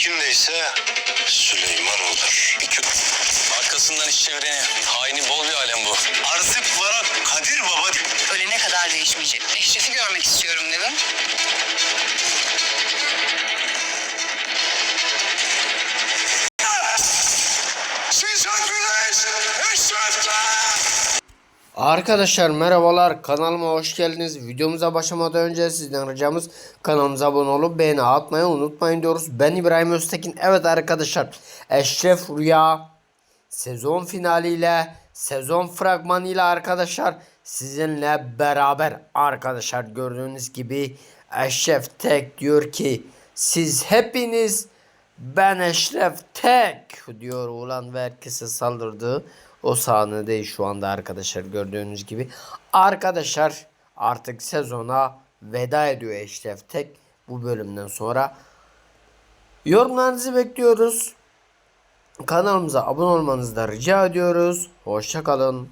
kimdeyse Süleyman olur. İki... Arkasından iş çevireni, haini bol bir alem bu. Artık bana Kadir Baba Ölene kadar değişmeyecek. Eşref'i görmek istiyorum dedim. Siz hepiniz Eşref'ten! Arkadaşlar merhabalar kanalıma hoş geldiniz. Videomuza başlamadan önce sizden ricamız kanalımıza abone olup beğeni atmayı unutmayın diyoruz. Ben İbrahim Öztekin. Evet arkadaşlar Eşref Rüya sezon finaliyle sezon fragmanıyla arkadaşlar sizinle beraber arkadaşlar gördüğünüz gibi Eşref Tek diyor ki siz hepiniz ben Eşref Tek diyor ulan ve herkese saldırdı. O sahnedeyiz şu anda arkadaşlar gördüğünüz gibi. Arkadaşlar artık sezona veda ediyor Eşref Tek bu bölümden sonra. Yorumlarınızı bekliyoruz. Kanalımıza abone olmanızı da rica ediyoruz. Hoşçakalın.